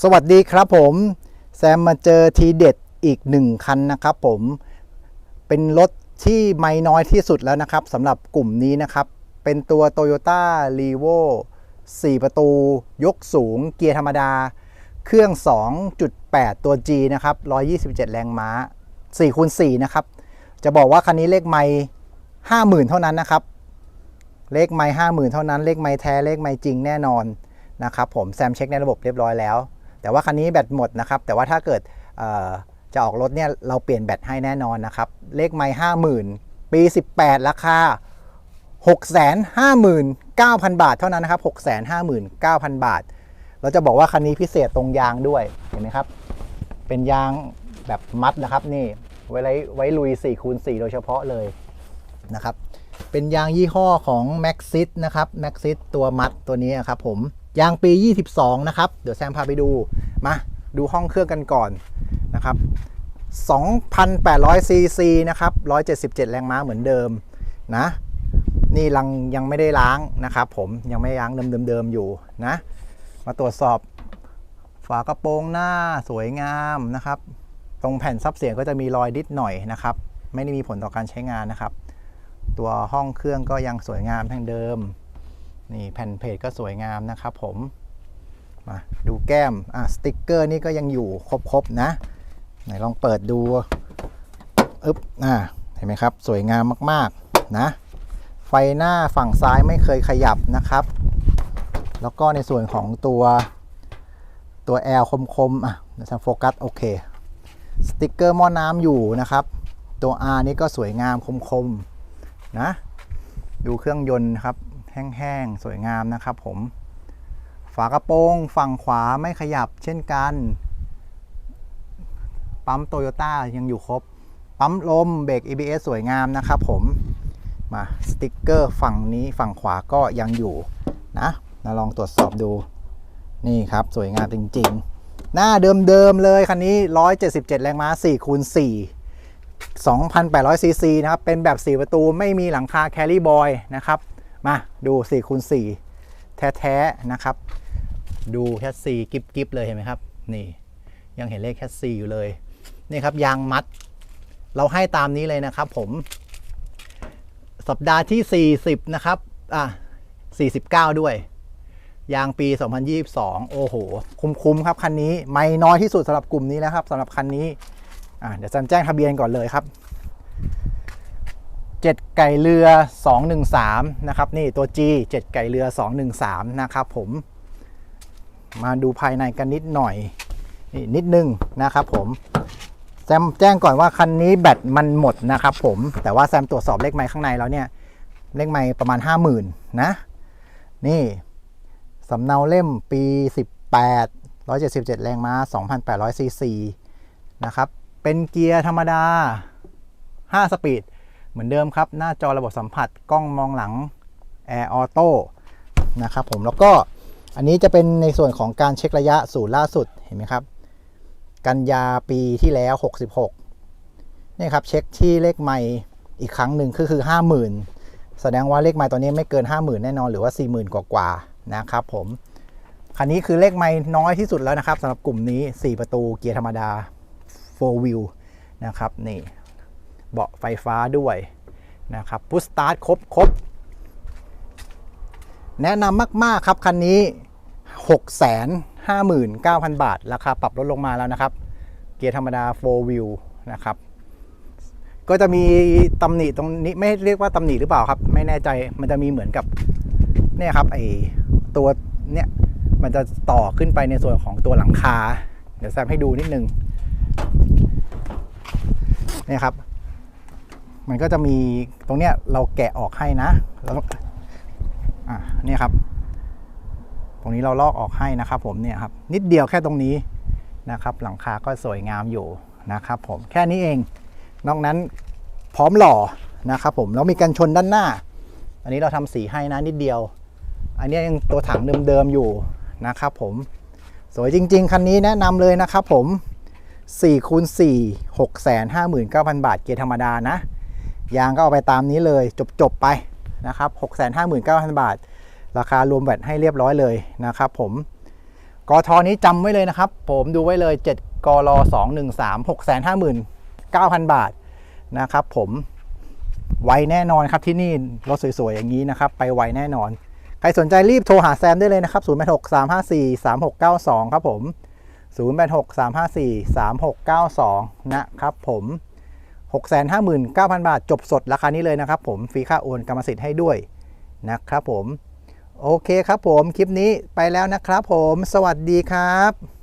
สวัสดีครับผม แซมมาเจอทีเด็ดอีกหนึ่งคันนะครับผมเป็นรถที่ไม่น้อยที่สุดแล้วนะครับสำหรับกลุ่มนี้นะครับ เป็นตัว Toyota r e v o 4 ประตู ยกสูง เกียร์ธรรมดา เครื่อง 2.8 ตัว G นะครับ 127 แรงม้า4คูณ4นะครับ จะบอกว่าคันนี้เลขไม่50,000 เท่านั้นนะครับ เลขไม่50,000 เท่านั้น เลขไม่แท้เลขไม่จริงแน่นอนนะครับผมแซมเช็คในระบบเรียบร้อยแล้ว แต่ว่าคันนี้แบตหมดนะครับ แต่ว่าถ้าเกิดจะออกรถเนี่ยเราเปลี่ยนแบตให้แน่นอนนะครับ เลขไม่50,000ปี 18 ราคา 659,000 บาทเท่านั้นนะครับ 659,000 บาท เราจะบอกว่าคันนี้พิเศษตรงยางด้วย เห็นไหมครับ เป็นยางแบบมัดนะครับนี่ไว้ไว้ไว้ลุย4คูณ4โดยเฉพาะเลยนะครับ เป็นยางยี่ห้อของ Maxis นะครับ Maxis ตัวมัดตัวนี้ครับผม ยางปี 22 นะครับ เดี๋ยวแซมพาไปดู มาดูห้องเครื่องกันก่อนนะครับ 2,800 ซีซีนะครับ 177 แรงม้าเหมือนเดิมนะ นี่ลังยังไม่ได้ล้างนะครับผมยังไม่ล้างเดิมๆอยู่นะ มาตรวจสอบฝากระโปรงหน้าสวยงามนะครับ ตรงแผ่นซับเสียงก็จะมีรอยดิดหน่อยนะครับ ไม่ได้มีผลต่อการใช้งานนะครับ ตัวห้องเครื่องก็ยังสวยงามทั้งเดิม นี่แผ่นเพจก็สวยงามนะครับผมมาดูแก้มอะสติกเกอร์นี่ก็ยังอยู่ครบๆนะไหนลองเปิดดูอึ๊บอ่าเห็นไหมครับ สวยงามมากๆนะ ไฟหน้าฝั่งซ้ายไม่เคยขยับนะครับ แล้วก็ในส่วนของตัวตัว L คมๆอะเดี๋ยวจะโฟกัสโอเคสติกเกอร์หม้อน้ำอยู่นะครับ ตัว R นี่ก็สวยงามคมๆนะ ดูเครื่องยนต์ครับ แห้งๆ สวยงามนะครับผม ฝากระโปรงฝั่งขวาไม่ขยับเช่นกัน ปั๊มโตโยต้ายังอยู่ครบ ปั๊มลมเบรก ABS สวยงามนะครับผม มาสติกเกอร์ฝั่งนี้ฝั่งขวาก็ยังอยู่นะมาลองตรวจสอบดู นี่ครับสวยงามจริง ๆ หน้าเดิมๆเลย คันนี้ 177 แรงม้า4คูณ4 2,800ซีซีนะครับ เป็นแบบ 4 ประตูไม่มีหลังคาแคลรี่บอยนะครับ มาดู4คูณ4แท้ๆนะครับ ดูแคสซีกิบๆเลยเห็นไหมครับ นี่ ยังเห็นเลขแคสซีอยู่เลย นี่ครับยางมัด เราให้ตามนี้เลยนะครับผม สัปดาห์ที่ 40 นะครับ อะ 49 ด้วย ยางปี 2022 โอ้โห คุ้มๆครับคันนี้ ไม่น้อยที่สุดสำหรับกลุ่มนี้แล้วครับสำหรับคันนี้ อะเดี๋ยวจันแจ้งทะเบียนก่อนเลยครับ 7 ไก่เรือ 213 นะครับ นี่ตัว G 7 ไก่เรือ 213 นะครับผม มาดูภายในกันนิดหน่อยนี่นิดนึงนะครับผมแซมแจ้งก่อนว่าคันนี้แบตมันหมดนะครับผมแต่ว่าแซมตรวจสอบเลขไม้ข้างในแล้วเนี่ย เลขไม้ประมาณ 50,000 นะ นี่สำเนาเล่มปี 18 177 แรงม้า 2,800ซีซีนะครับ เป็นเกียร์ธรรมดา 5 สปีด เหมือนเดิมครับ หน้าจอระบบสัมผัสกล้องมองหลัง Air Auto นะครับผมแล้วก็อันนี้จะเป็นในส่วนของการเช็คระยะศูนย์ล่าสุดเห็นไหมครับ กันยาปีที่แล้ว 66นี่ครับเช็คที่เลขไม่อีกครั้งหนึ่งคือคือ 50,000 แสดงว่าเลขไม่ตอนนี้ไม่เกิน 50,000 แน่นอนหรือว่า 40,000 กว่ากว่าๆนะครับผมคันนี้คือเลขไม่น้อยที่สุดแล้วนะครับสำหรับกลุ่มนี้ 4 ประตูเกียร์ธรรมดา 4 wheel นะครับนี่ เบาะไฟฟ้าด้วยนะครับพุชสตาร์ทครบครบแนะนำมาก ๆ ครับ คันนี้ 659,000 บาท ราคาปรับลดลงมาแล้วนะครับ เกียร์ธรรมดา 4 wheel นะครับ ก็จะมีตำหนิตรงนี้ไม่เรียกว่าตำหนิหรือเปล่าครับ ไม่แน่ใจมันจะมีเหมือนกับเนี่ยครับไอตัวเนี่ยมันจะต่อขึ้นไปในส่วนของตัวหลังคา เดี๋ยวแซมให้ดูนิดนึงเนี่ยครับ มันก็จะมีตรงเนี้ยเราแกะออกให้นะแล้วอะเนี่ยครับ ตรงนี้เราลอกออกให้นะครับ ผมเนี่ยครับ นิดเดียวแค่ตรงนี้นะครับ หลังคาก็สวยงามอยู่นะครับ ผมแค่นี้เอง นอกนั้นพร้อมหล่อนะครับ ผมแล้วมีกันชนด้านหน้า อันนี้เราทำสีให้นะนิดเดียว อันนี้ยังตัวถังเดิมๆอยู่นะครับ ผมสวยจริง ๆ คันนี้แนะนำเลยนะครับ ผม4คูณ4 659,000 บาท เกียร์ธรรมดานะ ยางก็เอาไปตามนี้เลย จบๆไปนะครับ 659,000 บาท ราคารวมแบตให้เรียบร้อยเลยนะครับผมกอทอนี้จำไว้เลยนะครับ ผมดูไว้เลย 7กรอ213 659,000 บาทนะครับผมไวแน่นอนครับที่นี่ รถสวย ๆ อย่างนี้นะครับ ไปไวแน่นอน ใครสนใจรีบโทรหาแซมได้เลยนะครับ 086 354 3692 ครับผม 086 354 3692 นะครับผม 659,000 บาท จบสดราคานี้เลยนะครับผมฟรีค่าโอนกรรมสิทธิ์ให้ด้วยนะครับผม โอเคครับผมคลิปนี้ไปแล้วนะครับผม สวัสดีครับ